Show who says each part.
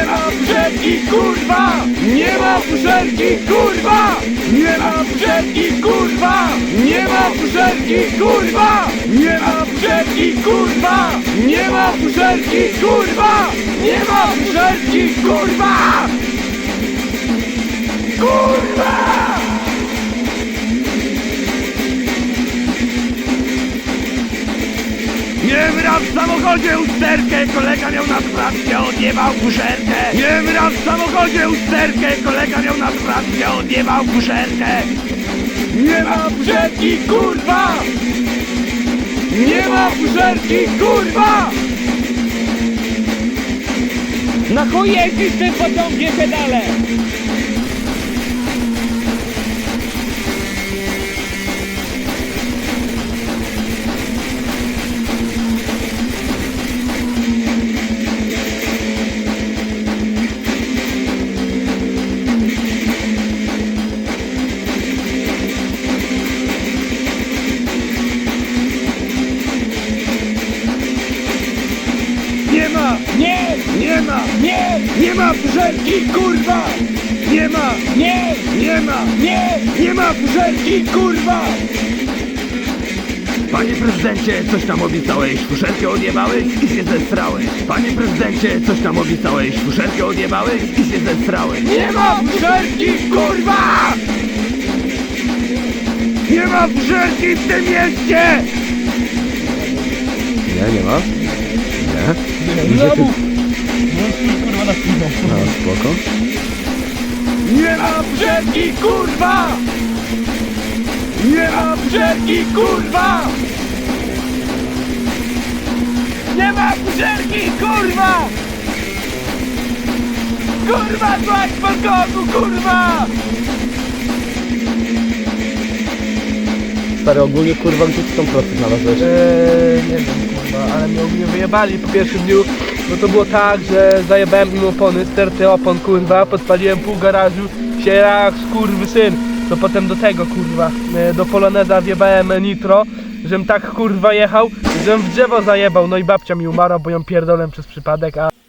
Speaker 1: brzegi, kurwa! Nie ma brzegi, kurwa! Nie ma brzegi, kurwa! Nie ma brzegi, kurwa! Nie ma brzegi, kurwa! Nie ma brzegi, kurwa! Nie ma brzegi, kurwa! Kurwa! Nie wram w samochodzie usterkę, kolega miał na sprawcie, odjebał kuszerkę. Nie wram w samochodzie usterkę, kolega miał na sprawcie, odjebał kuszerkę. Nie ma brzegi, kurwa! Nie ma brzegi, kurwa!
Speaker 2: Na chuj jeździsz tym pociągiem pedale?
Speaker 1: Nie! nie ma,
Speaker 2: Nie!
Speaker 1: nie ma brzegi, kurwa! Nie ma,
Speaker 2: Nie!
Speaker 1: nie ma,
Speaker 2: Nie!
Speaker 1: nie ma brzegi, kurwa! Panie prezydencie, coś tam obiecałeś, fuszerkę odjebałeś i się zestrałeś. Panie prezydencie, coś tam obiecałeś, fuszerkę odjebałeś i się zestrałeś. Nie ma brzegi, kurwa! Nie ma brzegi w tym mieście!
Speaker 3: Nie, nie ma? Nie? Gdzie ty? No, spoko.
Speaker 1: Nie ma brzegi, kurwa! Nie ma brzegi, kurwa! Nie ma brzegi, kurwa! Kurwa, złaś balkonu, kurwa!
Speaker 3: Stary, ogólnie kurwa, gdzie ty tą pracę znalazłeś?
Speaker 4: Eee, nie wiem kurwa, ale mnie ogólnie wyjebali po pierwszym dniu. No to było tak, że zajebałem im opony, sterty opon kurwa, podpaliłem pół garażu, się jak skurwy syn. To potem do tego kurwa, e, do Poloneza wjebałem nitro, żem tak kurwa jechał, żem w drzewo zajebał, no i babcia mi umarła, bo ją pierdolem przez przypadek, a